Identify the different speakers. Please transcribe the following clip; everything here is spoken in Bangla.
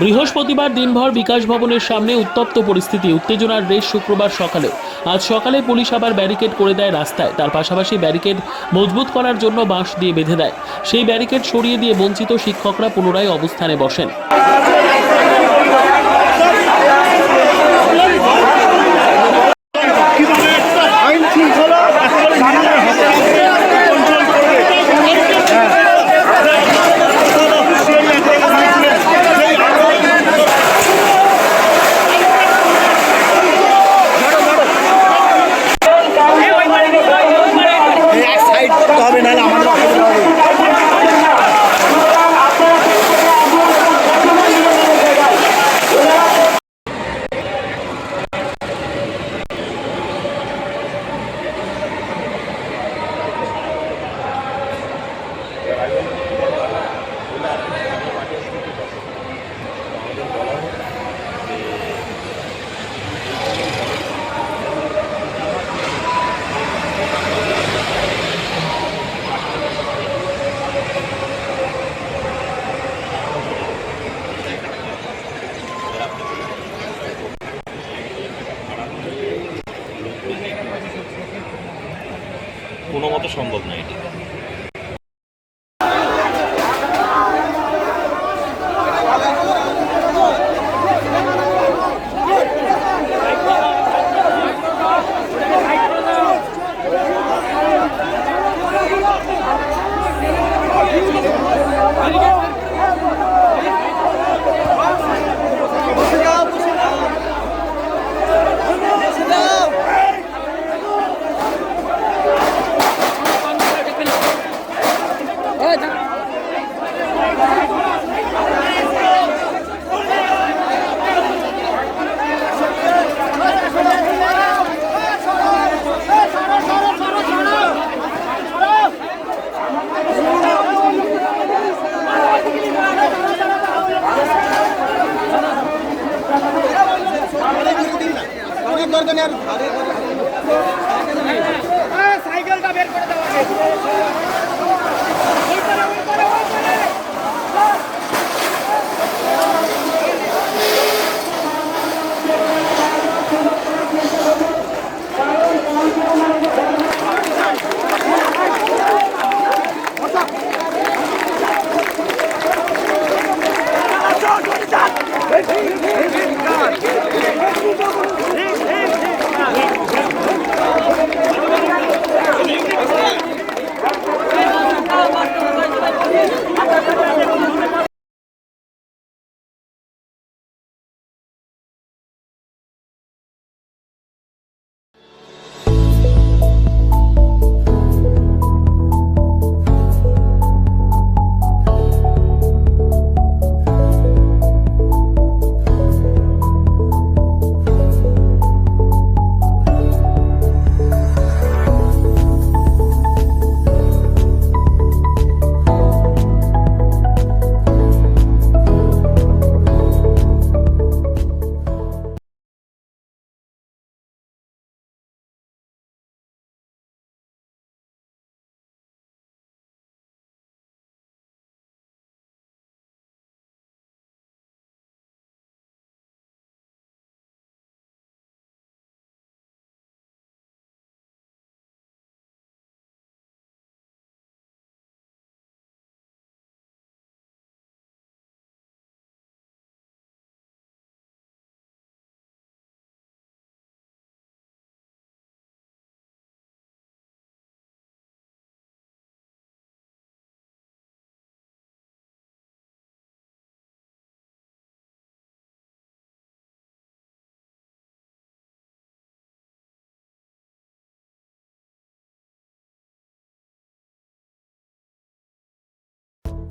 Speaker 1: বৃহস্পতিবার দিনভর বিকাশ ভবনের সামনে উত্তপ্ত পরিস্থিতি। উত্তেজনার রেশ শুক্রবার সকালে আজ সকালে পুলিশ আবার ব্যারিকেড করে দেয় রাস্তায়। তার পাশাপাশি ব্যারিকেড মজবুত করার জন্য বাঁশ দিয়ে বেঁধে দেয়। সেই ব্যারিকেড সরিয়ে দিয়ে বঞ্চিত শিক্ষকরা পুনরায় অবস্থানে বসেন।
Speaker 2: কোনো মতো সম্ভব নয় এটি।